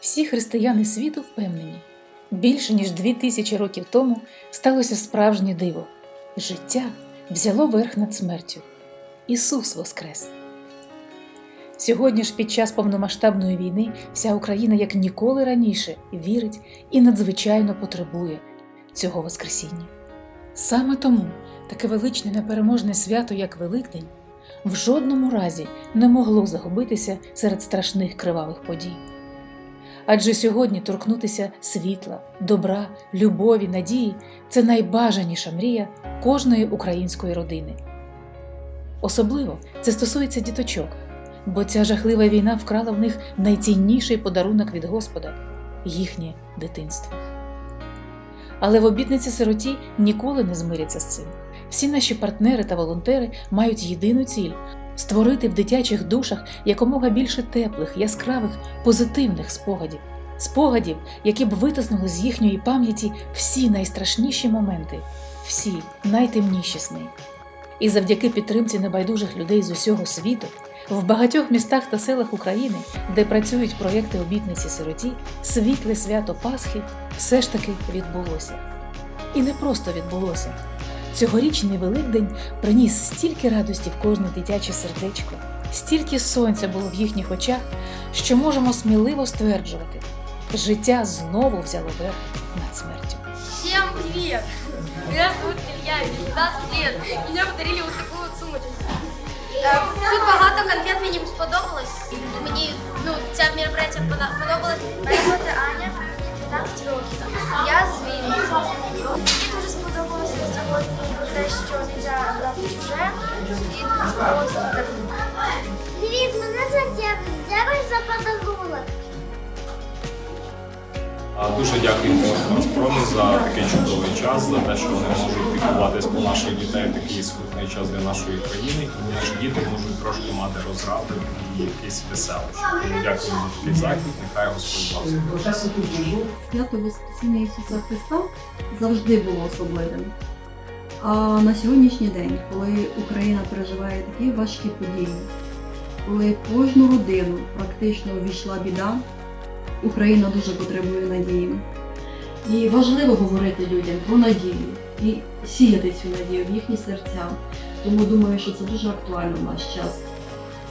Всі християни світу впевнені, більше ніж дві тисячі років тому сталося справжнє диво. Життя взяло верх над смертю. Ісус Воскрес. Сьогодні ж під час повномасштабної війни вся Україна як ніколи раніше вірить і надзвичайно потребує цього Воскресіння. Саме тому таке величне непереможне свято, як Великдень, в жодному разі не могло загубитися серед страшних кривавих подій. Адже сьогодні торкнутися світла, добра, любові, надії це найбажаніша мрія кожної української родини. Особливо це стосується діточок, бо ця жахлива війна вкрала в них найцінніший подарунок від Господа їхнє дитинство. Але в обітниці сироті ніколи не змиряться з цим. Всі наші партнери та волонтери мають єдину ціль створити в дитячих душах якомога більше теплих, яскравих, позитивних спогадів, спогадів, які б витиснули з їхньої пам'яті всі найстрашніші моменти, всі найтемніші сни. І завдяки підтримці небайдужих людей з усього світу, в багатьох містах та селах України, де працюють проєкти обітниці сироті, світле свято Пасхи все ж таки відбулося. І не просто відбулося. Цьогорічний Великдень приніс стільки радості в кожне дитяче сердечко, стільки сонця було в їхніх очах, що можемо сміливо стверджувати, життя знову взяло верх над смертю. Всем привет! Меня зовут Илья, мне 15 лет. Мне подарили вот такую сумочку. Е, Тут багато конфет мені сподобалось. Мені ну, це мероприятие подобалось. Привіт, мене звати Дякую за подарунок. Дуже дякуємо Газпрому за такий чудовий час, за те, що вони можуть піклуватись про наших дітей в такий скрутний час для нашої країни, і наші діти можуть трошки мати розради і якісь веселощі. Тому дякуємо за такий захід. Нехай Господь благословить. Свято Воскресіння Ісуса Христа завжди було особливим. А на сьогоднішній день, коли Україна переживає такі важкі події, коли кожну родину практично увійшла біда, Україна дуже потребує надії. І важливо говорити людям про надію і сіяти цю надію в їхні серця. Тому думаю, що це дуже актуально в наш час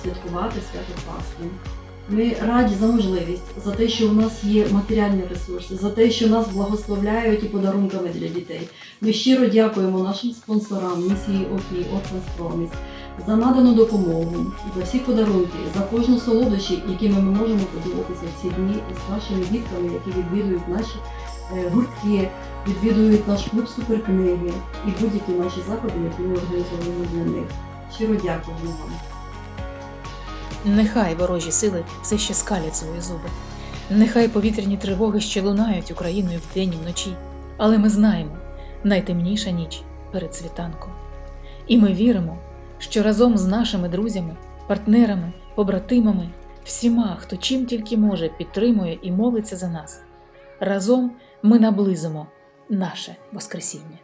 святкувати свято Пасхи. Ми раді за можливість, за те, що у нас є матеріальні ресурси, за те, що нас благословляють і подарунками для дітей. Ми щиро дякуємо нашим спонсорам місії ОФІ, Орфанспроміс за надану допомогу, за всі подарунки, за кожну солодощі, якими ми можемо поділитися в ці дні з нашими дітками, які відвідують наші е, гуртки, відвідують наш клуб суперкниги і будь-які наші заходи, які ми організовуємо для них. Щиро дякуємо вам. Нехай ворожі сили все ще скалять свої зуби. Нехай повітряні тривоги ще лунають Україною вдень і вночі. Але ми знаємо найтемніша ніч перед світанком. І ми віримо, що разом з нашими друзями, партнерами, побратимами, всіма, хто чим тільки може, підтримує і молиться за нас. Разом ми наблизимо наше Воскресіння.